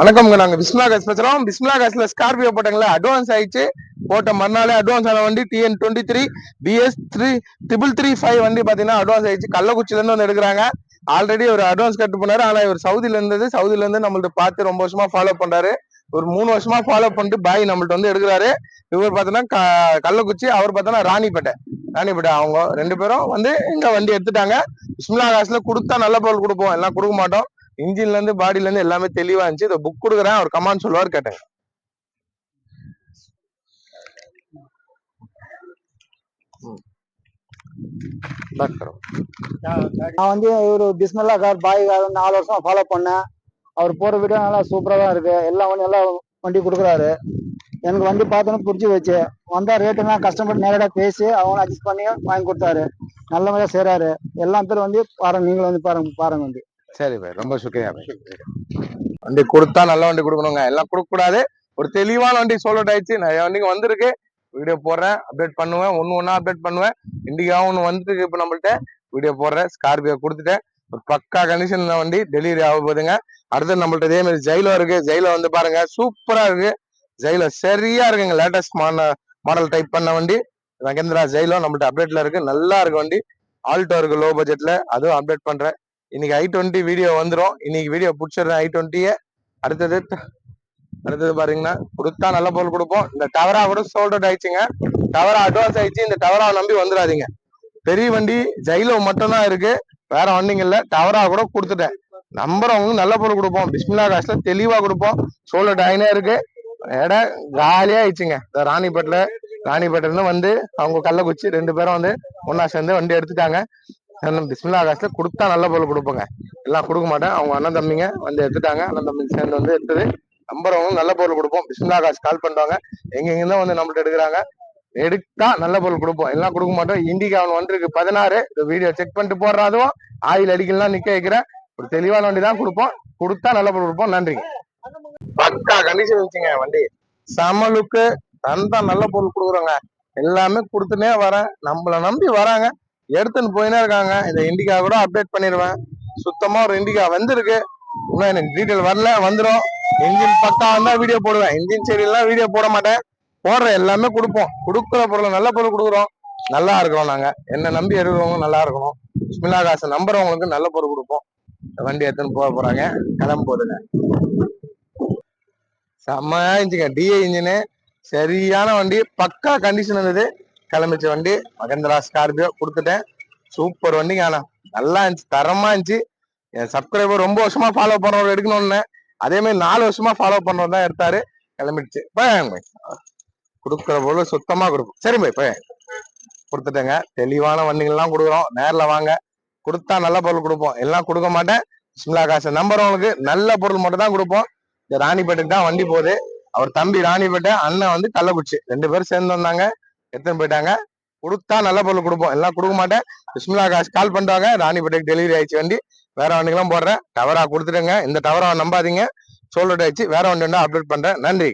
வணக்கம்ங்க நாங்க பிஸ்மிலா கேஸ் பேசுறோம் பிஸ்மிலா கேஸ்ல ஸ்கார்பியோ போட்டாங்களே? அட்வான்ஸ் ஆயிடுச்சு. போட்ட மறுநாளே அட்வான்ஸ் ஆன வண்டி TN twenty three BS three triple three five வண்டி பாத்தீங்கன்னா அட்வான்ஸ் ஆயிடுச்சு. கள்ளக்குச்சில இருந்து வந்து எடுக்கிறாங்க. ஆல்ரெடி ஒரு அட்வான்ஸ் கட்டு பண்ணாரு. ஆனா இவர் சவுதில இருந்தது. சவுதில இருந்து நம்மள்ட்ட பார்த்து ரொம்ப வருஷமா ஃபாலோ பண்றாரு. ஒரு மூணு வருஷமா ஃபாலோ பண்ணிட்டு பாய் நம்மள்ட்ட வந்து எடுக்கிறாரு. இவர் பார்த்தோன்னா க- கள்ளக்குச்சி அவர் பார்த்தோன்னா ராணிப்பேட்டை. ராணிப்பேட்டை அவங்க ரெண்டு பேரும் வந்து இங்க வண்டி எடுத்துட்டாங்க. பிஸ்மிலா காசுல கொடுத்தா நல்ல பொருள் கொடுப்போம். எல்லாம் கொடுக்க மாட்டோம். இன்ஜின்ல இருந்து பாடியில இருந்து எல்லாமே தெளிவா இருந்துச்சு. இதை புக் கொடுக்குறேன். அவர் கமான்னு சொல்லுவார் கேட்டேங்க. நான் வந்து இவரு பிஸ்மல்லா கார் பாய் கார் நாலு வருஷம் ஃபாலோ பண்ணேன். அவர் போற வீடியோ நல்லா சூப்பரா தான் இருக்கு. எல்லாம் வந்து எல்லாம் வண்டி கொடுக்குறாரு. எனக்கு வண்டி பார்த்தோன்னு பிடிச்சி வச்சு வந்தா ரேட்டுலாம் கஸ்டமர் நேரடியாக பேசி அவங்க அட்ஜஸ்ட் பண்ணி வாங்கி கொடுத்தாரு. நல்ல முறையாக செய்கிறாரு எல்லா பேரும் வந்து பாருங்க. நீங்களும் வந்து பாருங்க. பாருங்க வந்து. சரி பாய் ரொம்ப சுக்ரியா பாய். வண்டி கொடுத்தா நல்ல வண்டி கொடுக்கணுங்க. எல்லாம் கொடுக்க கூடாது ஒரு தெளிவான வண்டி சோலோட் ஆயிடுச்சு. நிறைய வண்டிங்க வந்திருக்கு. வீடியோ போடுறேன் அப்டேட் பண்ணுவேன் ஒன்று ஒன்றா அப்டேட் பண்ணுவேன். இண்டிகா ஒன்று வந்துருக்கு இப்போ நம்மள்ட்ட. வீடியோ போடுறேன் ஸ்கார்பியோ கொடுத்துட்டேன். ஒரு பக்கா கண்டிஷன் வண்டி டெலிவரி ஆக போதுங்க அடுத்து நம்மள்ட்ட இதே மாதிரி ஜெயிலோ இருக்கு. ஜெயிலோ வந்து பாருங்க சூப்பரா இருக்கு. ஜெயிலோ சரியா இருக்குங்க. லேட்டஸ்ட் மாடல் டைப் பண்ண வண்டி. மகேந்திரா ஜெயிலோ நம்மள்ட்ட அப்டேட்ல இருக்கு. நல்லா இருக்கு வண்டி. ஆல்டோ இருக்கு லோ. பட்ஜெட்ல அதுவும் அப்டேட் பண்றேன். இன்னைக்கு ஐ டுவெண்ட்டி வீடியோ வந்துடும் இன்னைக்கு வீடியோ பிடிச்சிடுறேன் ஐ டுவெண்ட்டியை அடுத்தது அடுத்தது பாருங்கன்னா கொடுத்தா நல்ல பொருள் கொடுப்போம். இந்த டவரா கூட சோல்ட் அவுட் ஆயிடுச்சுங்க. டவரா அட்வான்ஸ் ஆயிடுச்சு. இந்த டவரா நம்பி வந்துடாதீங்க. பெரிய வண்டி ஜெயிலோ மட்டும்தான் இருக்கு. வேற வண்டிங்க இல்ல. டவரா கூட கொடுத்துட்டேன். நம்பர் அவங்களுக்கு நல்ல பொருள் கொடுப்போம். பிஸ்மில்லா காசுல தெளிவா கொடுப்போம். சோல்ட் அவுட் ஆயினே இருக்கு. இடம் காலியா ஆயிடுச்சுங்க இந்த ராணிப்பேட்டில் ராணிப்பேட்டிலேருந்து வந்து அவங்க கள்ளக்குச்சி ரெண்டு பேரும் வந்து ஒன்னா சேர்ந்து வண்டி எடுத்துட்டாங்க. பிஸ்மில்லா காசுல கொடுத்தா நல்ல பொருள் கொடுப்போங்க. எல்லாம் கொடுக்க மாட்டேன். அவங்க அண்ணன் தம்பிங்க வந்து எடுத்துட்டாங்க. அண்ணன் தம்பி சேர்ந்து வந்து எடுத்தது. நம்புறவங்க நல்ல பொருள் கொடுப்போம். பிஸ்மில்லா காசு கால் பண்ணுவாங்க எங்க தான் வந்து நம்மள்ட்ட எடுக்கிறாங்க. எடுத்தா நல்ல பொருள் கொடுப்போம். எல்லாம் கொடுக்க மாட்டோம். இண்டிகா அவன் வந்துருக்கு பதினாறு. இந்த வீடியோ செக் பண்ணிட்டு போடுறாதுவும் ஆயில் அடிக்கலாம் நிக்க வைக்கிறேன். ஒரு தெளிவான வண்டி தான் கொடுப்போம். கொடுத்தா நல்ல பொருள் கொடுப்போம். நன்றிங்க. பக்கா கண்டிஷன் வச்சுங்க வண்டி. சமலுக்கு தந்தா நல்ல பொருள் கொடுக்குறோங்க. எல்லாமே கொடுத்துனே வரேன். நம்மள நம்பி வராங்க. எடுத்துன்னு போயினே இருக்காங்க. இந்த இண்டிகா கூட அப்டேட் பண்ணிடுவேன் சுத்தமா ஒரு இண்டிகா வந்திருக்கு. இன்னும் எனக்கு டீட்டெயில் வரல வந்துடும் இன்ஜின் பக்கா வந்தா வீடியோ போடுவேன். இன்ஜின் சரியில்லாம் வீடியோ போட மாட்டேன். போடுற எல்லாமே கொடுப்போம். கொடுக்குற பொருள் நல்ல பொருள் கொடுக்குறோம். நல்லா இருக்கிறோம் நாங்க. என்ன நம்பி எடுக்கிறவங்க நல்லா இருக்கணும். சுமிலா காசை நம்புறவங்களுக்கு நல்ல பொருள் கொடுப்போம். இந்த வண்டி எடுத்துன்னு போக போறாங்க. கிளம்ப போதுங்க செம்மையா இருந்துச்சுங்க. டிஏ இன்ஜினு சரியான வண்டி. பக்கா கண்டிஷன் இருந்தது. கிளம்பிச்ச வண்டி மகேந்திரா ஸ்கார்பியோ கொடுத்துட்டேன். சூப்பர் வண்டிங்க ஆனா நல்லா இருந்துச்சு. தரமா இருந்துச்சு. என் சப்ஸ்கிரைபர் ரொம்ப வருஷமா ஃபாலோ பண்றவர் எடுக்கணும்னு அதே மாதிரி நாலு வருஷமா ஃபாலோ பண்றவர் தான் எடுத்தாரு. கிளம்பிடுச்சு. பை கொடுக்குற பொருள் சுத்தமா கொடுப்போம். சரி போய் போய் கொடுத்துட்டேங்க. தெளிவான வண்டிகள்லாம் கொடுக்குறோம். நேர்ல வாங்க. கொடுத்தா நல்ல பொருள் கொடுப்போம். எல்லாம் கொடுக்க மாட்டேன். சிம்லா காசு நம்புறவங்களுக்கு நல்ல பொருள் மட்டும் தான் கொடுப்போம். இந்த ராணிப்பேட்டுக்கு தான் வண்டி போகுது. அவர் தம்பி ராணிப்பேட்டை அண்ணன் வந்து கள்ளக்குறிச்சி. ரெண்டு பேரும் சேர்ந்து வந்தாங்க. எடுத்துன்னு போயிட்டாங்க? கொடுத்தா நல்ல பொருள் கொடுப்போம். எல்லாம் கொடுக்க மாட்டேன். பிஸ்மிலா காசு கால் பண்ணுவாங்க ராணிப்பேட்டைக்கு டெலிவரி ஆயிடுச்சு வண்டி. வேற வண்டிக்கெல்லாம் போடுறேன். டவரா கொடுத்துடுங்க இந்த டவரா நம்பாதீங்க. சோல்ட் ஆயிடுச்சு வேற வண்டி அப்டேட் பண்றேன். நன்றி.